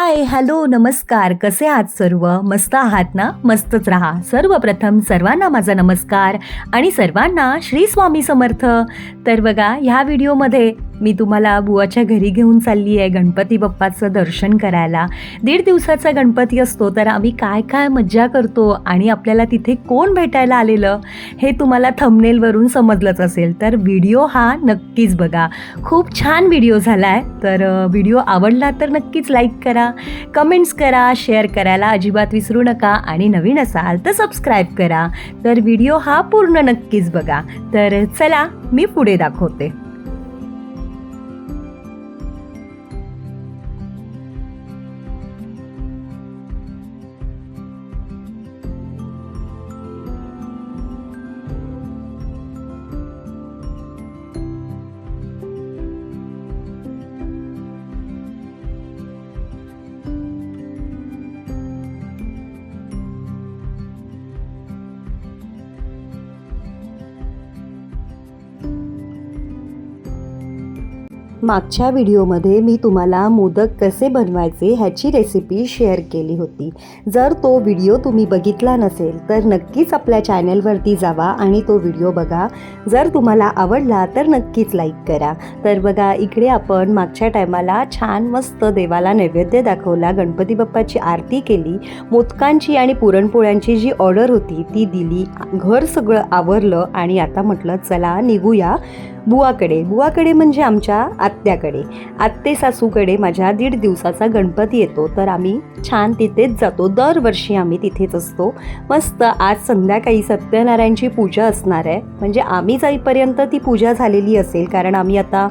Hi hello नमस्कार. कसे आहात सर्व? मस्त आहात ना? मस्तच राहा. सर्वप्रथम सर्वांना माझा नमस्कार आणि सर्वांना श्री स्वामी समर्थ. तर बघा ह्या व्हिडिओमध्ये मी तुम्हाला बुवाच्या घरी घेऊन चालली आहे गणपती बाप्पाचं दर्शन करायला. दीड दिवसाचा गणपती असतो तर आम्ही काय काय मज्जा करतो आणि आपल्याला तिथे कोण भेटायला आलेलं हे तुम्हाला थंबनेलवरून समजलंच असेल. तर व्हिडिओ हा नक्कीच बघा. खूप छान व्हिडिओ झाला आहे तर व्हिडिओ आवडला तर नक्कीच लाईक करा. कमेंट्स करा शेअर करायला अजिबात विसरू नका आणि नवीन असाल तर सबस्क्राईब करा. तर व्हिडिओ हा पूर्ण नक्कीच बघा. तर चला मी पुढे दाखवते. मागच्या व्हिडिओमध्ये मी तुम्हाला मोदक कसे बनवायचे ह्याची रेसिपी शेअर केली होती. जर तो व्हिडिओ तुम्ही बघितला नसेल तर नक्कीच आपल्या चॅनलवरती जावा आणि तो व्हिडिओ बघा. जर तुम्हाला आवडला तर नक्कीच लाईक करा. तर बघा इकडे आपण मागच्या टायमाला छान मस्त देवाला नैवेद्य दाखवला. गणपती बाप्पाची आरती केली. मोदकांची आणि पुरणपोळ्यांची जी ऑर्डर होती ती दिली. घर सगळं आवरलं आणि आता म्हटलं चला निघूया बुवाकडे. बुवाकडे म्हणजे आमच्या आत आत्याकडे आत्ते सासूकडे माझ्या दीड दिवसाचा गणपती येतो. तर आम्ही छान तिथेच जातो. दरवर्षी आम्ही तिथेच असतो. मस्त आज संध्याकाळी सत्यनारायणची पूजा असणार आहे. म्हणजे आम्ही जाईपर्यंत ती पूजा झालेली असेल. कारण आम्ही आता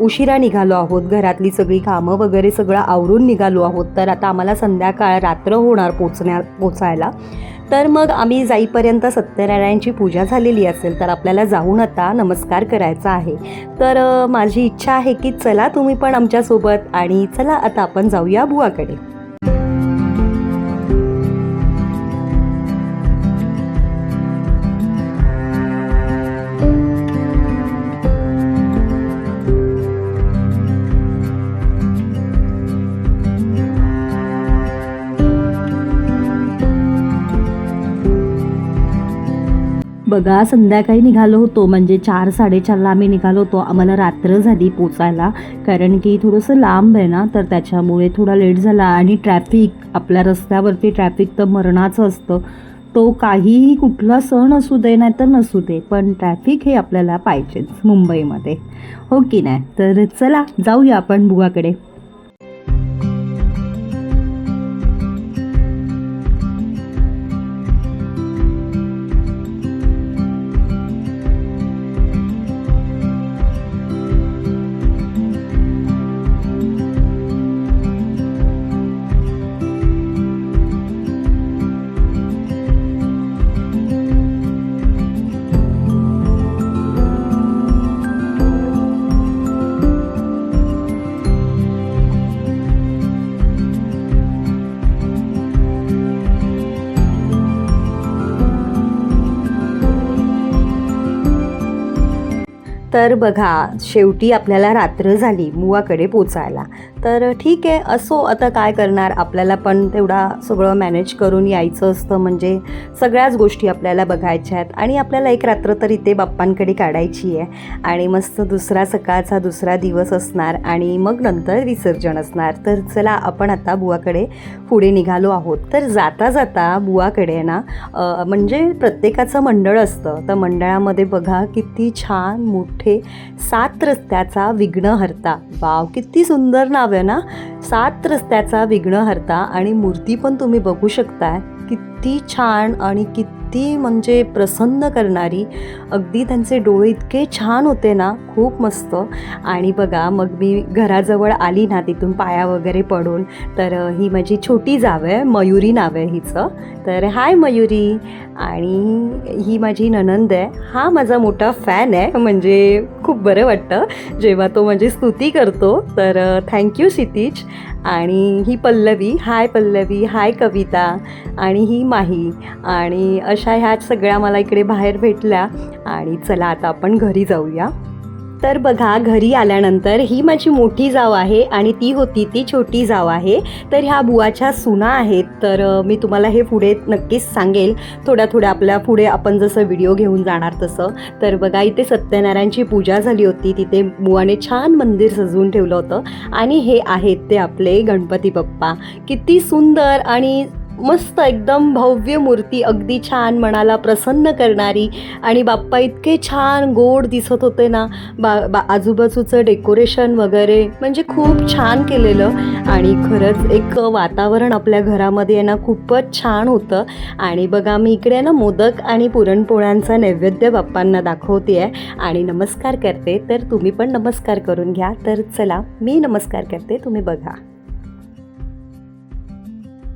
उशिरा निघालो आहोत. घरातली सगळी कामं वगैरे सगळं आवरून निघालो आहोत. तर आता आम्हाला संध्याकाळ रात्र होणार पोचण्या पोचायला. तर मग आम्ही जाईपर्यंत सत्यनारायणची पूजा झालेली असेल. तर आपल्याला जाऊन आता नमस्कार करायचा आहे. तर माझी इच्छा आहे की चला तुम्ही पण आमच्यासोबत आणि चला आता आपण जाऊया बुवाकडे. बघा संध्याकाळी निघालो होतो. म्हणजे चार साडेचारला आम्ही निघालो होतो. आम्हाला रात्र झाली पोचायला. कारण की थोडंसं लांब आहे ना तर त्याच्यामुळे थोडा लेट झाला. आणि ट्रॅफिक आपल्या रस्त्यावरती ट्रॅफिक तर मरणाचं असतं. तो काहीही कुठला सण असू दे नाही तर नसू दे पण ट्रॅफिक हे आपल्याला पाहिजेच मुंबईमध्ये. हो की नाही? तर चला जाऊया आपण बुवाकडे. तर बघा शेवटी आपल्याला रात्र झाली मुवाकडे पोचायला. तर ठीक आहे असो आता काय करणार? आपल्याला पण तेवढा सगळं मॅनेज करून यायचं असतं. म्हणजे सगळ्याच गोष्टी आपल्याला बघायच्या आहेत. आणि आपल्याला एक रात्र तर इथे बाप्पांकडे काढायची आहे. आणि मस्त दुसरा सकाळचा दुसरा दिवस असणार. आणि मग नंतर विसर्जन असणार. तर चला आपण आता बुवाकडे पुढे निघालो आहोत. तर जाता जाता बुवाकडे ना म्हणजे प्रत्येकाचं मंडळ असतं. तर मंडळामध्ये बघा किती छान मोठे सात रस्त्याचा विघ्नहर्ता. वाव किती सुंदर नाव हव्या ना? सात रस्त्याचा विघ्नहर्ता आणि मूर्ती पण तुम्ही बघू शकताय. किती छान आणि किती म्हणजे प्रसन्न करणारी. अगदी त्यांचे डोळे इतके छान होते ना खूप मस्त. आणि बघा मग मी घराजवळ आली ना तिथून पाया वगैरे पडून तर ही माझी छोटी जाव आहे मयुरी नाव आहे हिचं. तर हाय मयुरी. आणि ही माझी ननंद आहे. हा माझा मोठा फॅन आहे म्हणजे खूप बरं वाटतं. जेव्हा तो म्हणजे स्तुती करतो तर थँक्यू क्षितिज. आणि ही पल्लवी हाय पल्लवी हाय कविता. आणि ही माही. आणि अशा ह्या सगळ्या मला इकडे बाहेर भेटल्या आणि चला आता आपण घरी जाऊया. तर बघा घरी आल्यानंतर ही माझी मोठी जाव आहे आणि ती होती ती छोटी जाव आहे. तर ह्या बुवाच्या सुना आहेत. तर मी तुम्हाला हे पुढे नक्कीच सांगेल. थोड्या थोड्या आपल्या पुढे आपण जसं व्हिडिओ घेऊन जाणार तसं. तर बघा इथे सत्यनारायणची पूजा झाली होती. तिथे बुवाने छान मंदिर सजवून ठेवलं होतं. आणि हे आहेत ते आपले गणपती बाप्पा. किती सुंदर आणि मस्त एकदम भव्य मूर्ती अगदी छान मनाला प्रसन्न करणारी. आणि बाप्पा इतके छान गोड दिसत होते ना बा बा आजूबाजूचं डेकोरेशन वगैरे म्हणजे खूप छान केलेलं. आणि खरंच एक वातावरण आपल्या घरामध्ये आहे ना खूपच छान होतं. आणि बघा मी इकडे ना मोदक आणि पुरणपोळ्यांचा नैवेद्य बाप्पांना दाखवते आहे आणि नमस्कार करते तर तुम्ही पण नमस्कार करून घ्या. तर चला मी नमस्कार करते तुम्ही बघा.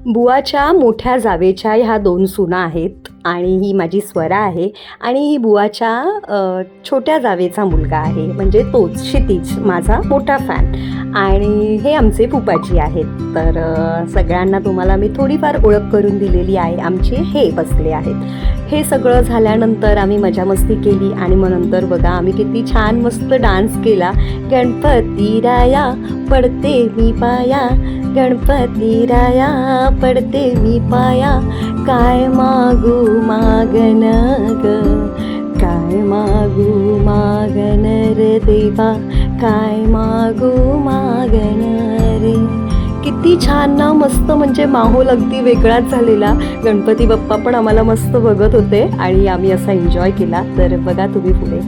बुवाच्या मोठ्या जावेच्या ह्या दोन सुना आहेत आणि ही माझी स्वरा आहे आणि ही बुवाच्या छोट्या जावेचा मुलगा आहे. म्हणजे तोच क्षितिज माझा मोठा फॅन आणि हे आमचे पुपाजी आहेत. तर सगळ्यांना तुम्हाला मी थोडीफार ओळख करून दिलेली आहे. आमचे हे बसले आहेत. हे सगळं झाल्यानंतर आम्ही मजा मस्ती केली आणि मग नंतर बघा आम्ही किती छान मस्त डान्स केला. गणपती राया पडते मी पाया. गणपती राया पडते मी पाया. काय मागू मागन ग? काय मागू मागन रे देवा? काय मागू मागन किती छान ना मस्त. म्हणजे माहोल अगदी वेगळाच झालेला. गणपती बाप्पा पण आम्हाला मस्त बघत होते आणि आम्ही असा एन्जॉय केला. तर बघा तुम्ही पुढे.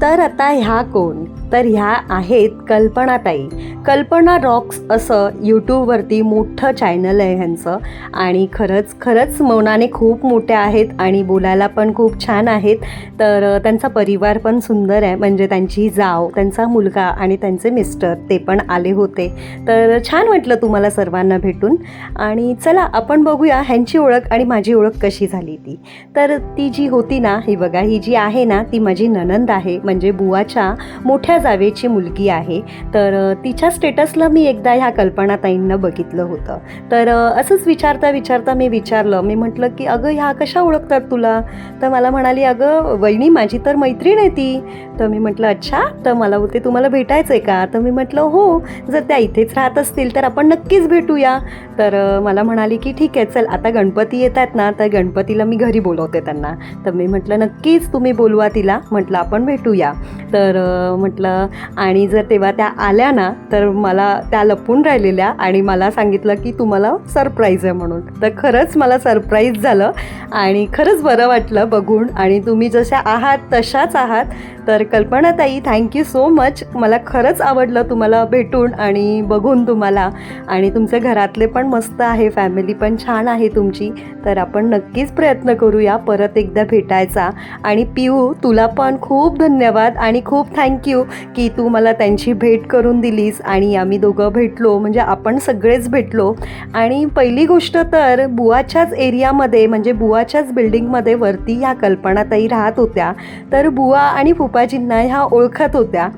तर आता ह्या कोण? तर ह्या आहेत कल्पनाताई. कल्पना रॉक्स असं यूट्यूबवरती मोठं चॅनल आहे ह्यांचं. आणि खरंच खरंच मौनाने खूप मोठ्या आहेत आणि बोलायला पण खूप छान आहेत. तर त्यांचा परिवार पण सुंदर आहे. म्हणजे त्यांची जाव त्यांचा मुलगा आणि त्यांचे मिस्टर ते पण आले होते. तर छान वाटलं तुम्हाला सर्वांना भेटून. आणि चला आपण बघूया ह्यांची ओळख आणि माझी ओळख कशी झाली ती. तर ती जी होती ना ही बघा ही जी आहे ना ती माझी ननंद आहे. म्हणजे बुवाच्या मोठ्या जावेची मुलगी आहे तर तिच्या स्टेटसला मी एकदा ह्या कल्पनाताईंना बघितलं होतं. तर असंच विचारता विचारता मी विचारलं मी म्हटलं की अगं ह्या कशा ओळखतात तुला? तर मला म्हणाली अगं वहिनी माझी तर मैत्रीण आहे ती. तर मी म्हटलं अच्छा तर मला होते तुम्हाला भेटायचं आहे का? तर मी म्हटलं हो जर त्या इथेच राहत असतील तर आपण नक्कीच भेटूया. तर मला म्हणाली की ठीक आहे चल आता गणपती येत आहेत ना तर गणपतीला मी घरी बोलवते त्यांना. तर मी म्हटलं नक्कीच तुम्ही बोलवा तिला. म्हटलं आपण भेटूया. तर म्हटलं आणि जर तेव्हा त्या आल्या ना तर मला त्या लपून राहिलेल्या आणि मला सांगितलं की तुम्हाला सरप्राईज आहे म्हणून. तर खरंच मला सरप्राईज झालं आणि खरंच बरं वाटलं बघून. आणि तुम्ही जशा आहात तशाच आहात. तर कल्पनाताई थँक्यू सो मच मला खरंच आवडलं तुम्हाला भेटून आणि बघून तुम्हाला. आणि तुमचे घरातले पण मस्त आहे फॅमिली पण छान आहे तुमची. तर आपण नक्कीच प्रयत्न करूया परत एकदा भेटायचा. आणि पिऊ तुला पण खूप धन्यवाद आणि खूप थँक्यू की तू मला त्यांची भेट करून दिलीस आणि आम्ही दोघं भेटलो म्हणजे आपण सगळेच भेटलो. आणि पहिली गोष्ट तर बुवाच्याच एरियामध्ये म्हणजे बुवाच्याच बिल्डिंगमध्ये वरती ह्या कल्पनाताई राहत होत्या. तर बुवा आणि फुपाजींना ह्या ओळखत होत्या.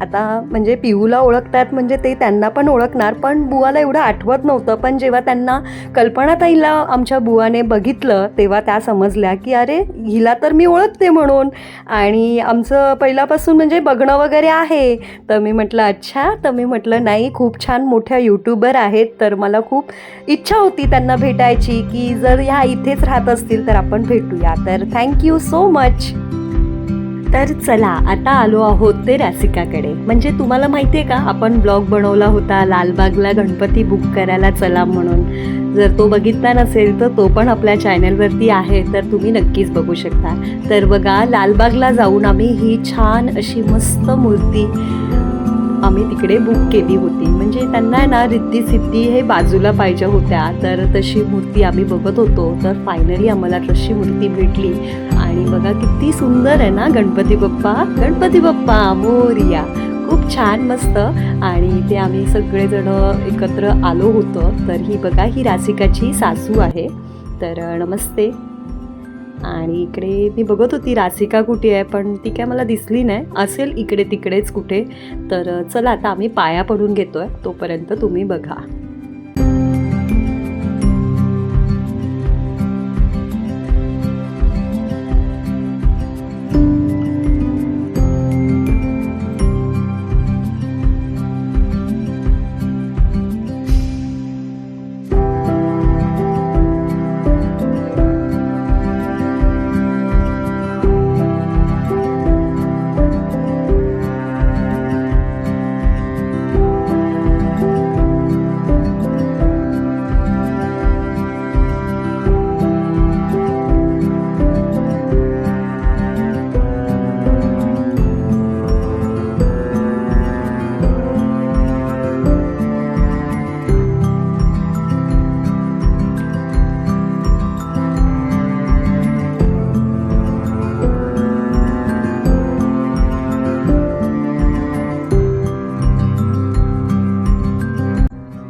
आता म्हणजे पिऊला ओळखतात म्हणजे ते त्यांना पण ओळखणार पण बुवाला एवढं आठवत नव्हतं. पण जेव्हा त्यांना कल्पनाताईला आमच्या बुवाने बघितलं तेव्हा त्या समजल्या की अरे हिला तर मी ओळखते म्हणून. आणि आमचं पहिल्यापासून म्हणजे बघणं वगैरे आहे. तर मी म्हटलं अच्छा. तर मी म्हटलं नाही खूप छान मोठ्या यूट्यूबर आहेत. तर मला खूप इच्छा होती त्यांना भेटायची की जर ह्या इथेच राहत असतील तर आपण भेटूया. तर थँक्यू सो मच तर चला आता आलो आहोत ते रासिकाकडे. म्हणजे तुम्हाला माहिती आहे का आपण ब्लॉग बनवला होता लालबागला गणपती बुक करायला चला म्हणून. जर तो बघितला नसेल तर तो पण आपल्या चॅनलवरती आहे तर तुम्ही नक्कीच बघू शकता. तर बघा लालबागला जाऊन आम्ही ही छान अशी मस्त मूर्ती आम्ही तिकडे बुक केली होती. म्हणजे त्यांना ना रिद्धी सिद्धी हे बाजूला पाहिजे होत्या तर तशी मूर्ती आम्ही बघत होतो. तर फायनली आम्हाला तशी मूर्ती भेटली. आणि बघा किती सुंदर आहे ना गणपती बाप्पा. गणपती बाप्पा मोरिया. खूप छान मस्त. आणि ते आम्ही सगळेजण एकत्र आलो होतो. तर ही बघा ही रासिकाची सासू आहे. तर नमस्ते. आणि इकडे मी बघत होती रासिका कुठे आहे पण ती काय मला दिसली नाही. असेल इकडे तिकडेच कुठे. तर चला आता आम्ही पाया पडून घेतो आहे तोपर्यंत तुम्ही बघा.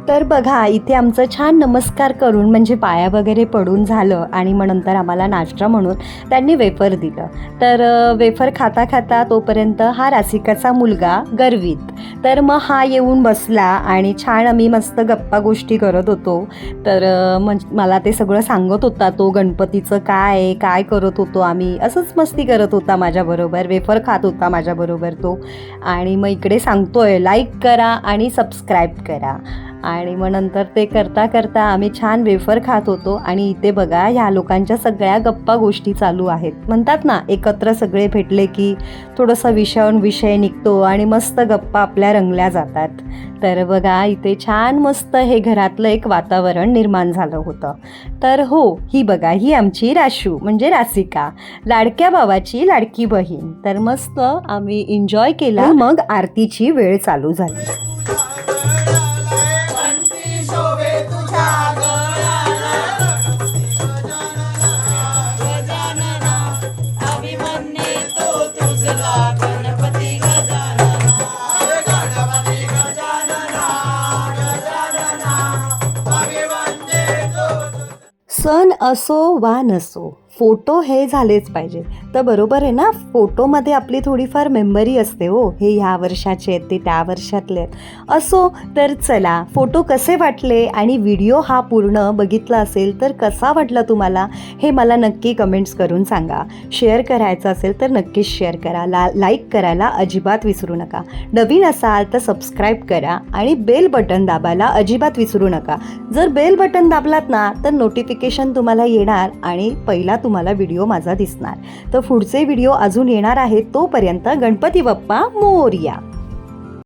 तर बघा इथे आमचं छान नमस्कार करून म्हणजे पाया वगैरे पडून झालं आणि मग नंतर आम्हाला नाश्ता म्हणून त्यांनी वेफर दिलं. तर वेफर खाता खाता तोपर्यंत हा रासिकाचा मुलगा गर्वित. तर मग हा येऊन बसला आणि छान आम्ही मस्त गप्पा गोष्टी करत होतो. तर अ, म्हणजे मला ते सगळं सांगत होता तो गणपतीचं काय आहे, काय करत होतो आम्ही असंच मस्ती करत होता माझ्याबरोबर वेफर खात होता माझ्याबरोबर तो. आणि मग इकडे सांगतोय लाईक करा आणि सबस्क्राईब करा. आणि मग नंतर ते करता करता आम्ही छान वेफर खात होतो. आणि इथे बघा ह्या लोकांच्या सगळ्या गप्पा गोष्टी चालू आहेत. म्हणतात ना एकत्र सगळे भेटले की थोडंसं विषयाहून विषय निघतो आणि मस्त गप्पा आपल्या रंगल्या जातात. तर बघा इथे छान मस्त हे घरातलं एक वातावरण निर्माण झालं होतं. तर हो ही बघा ही आमची राशू म्हणजे रासिका लाडक्या भावाची लाडकी बहीण. तर मस्त आम्ही एन्जॉय केला. मग आरतीची वेळ चालू झाली. असो वा नसो. फोटो हे झालेच पाहिजे. तर बरोबर आहे ना? फोटोमध्ये आपली थोडीफार मेमरी असते हो. हे ह्या वर्षाचे आहेत ते त्या वर्षातले आहेत. असो तर चला फोटो कसे वाटले आणि व्हिडिओ हा पूर्ण बघितला असेल तर कसा वाटला तुम्हाला? हे मला नक्की कमेंट्स करून सांगा. शेअर करायचं असेल तर नक्कीच शेअर करा. ला लाईक करायला अजिबात विसरू नका. नवीन असाल तर सबस्क्राईब करा आणि बेल बटन दाबायला अजिबात विसरू नका. जर बेल बटन दाबलात ना तर नोटिफिकेशन तुम्हाला येणार आणि पहिला तुम्हाला व्हिडिओ माझा दिसणार. तर पुढचे व्हिडिओ अजून येणार आहेत तोपर्यंत गणपती बाप्पा मोरया.